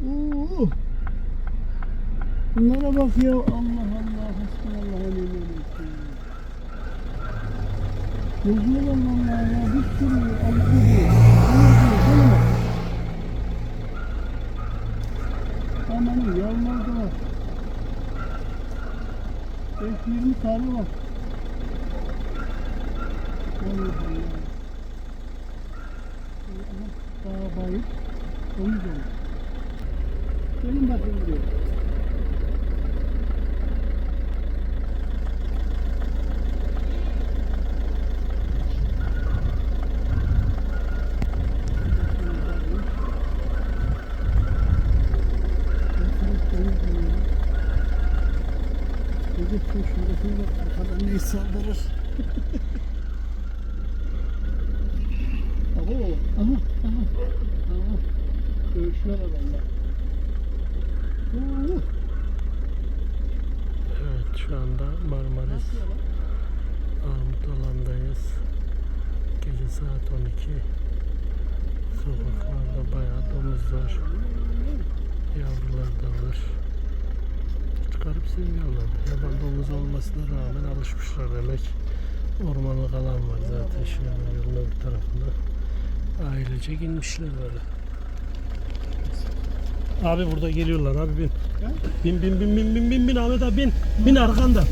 Oo. Bunlara bak ya Allah Allah hasbunallah ve ni'mel vekil. Geziyorlar vallahi ya bir sürü bak. Amanın yavrular da var. Belki 20 tane var. Allah Allah. Daha bayık. Onu da. Gelin bakın buraya. Gece şurasını da arkadan neyi saldırır. Abo, aha, aha, aha. Dövüşüyorlar valla. Evet şu anda Marmaris? Armut alandayız. Gece saat 12. Sokaklarda bayağı domuz var. Yavrular da var. Çıkarıp seviyorlar. Yaban domuz olmasına rağmen alışmışlar demek. Ormanlık alan var zaten şöyle yolun öbür tarafında. Ailece inmişler böyle. Abi burada geliyorlar abi bin. Bin bin bin bin bin bin bin Ahmet abi bin. Bin arkanda.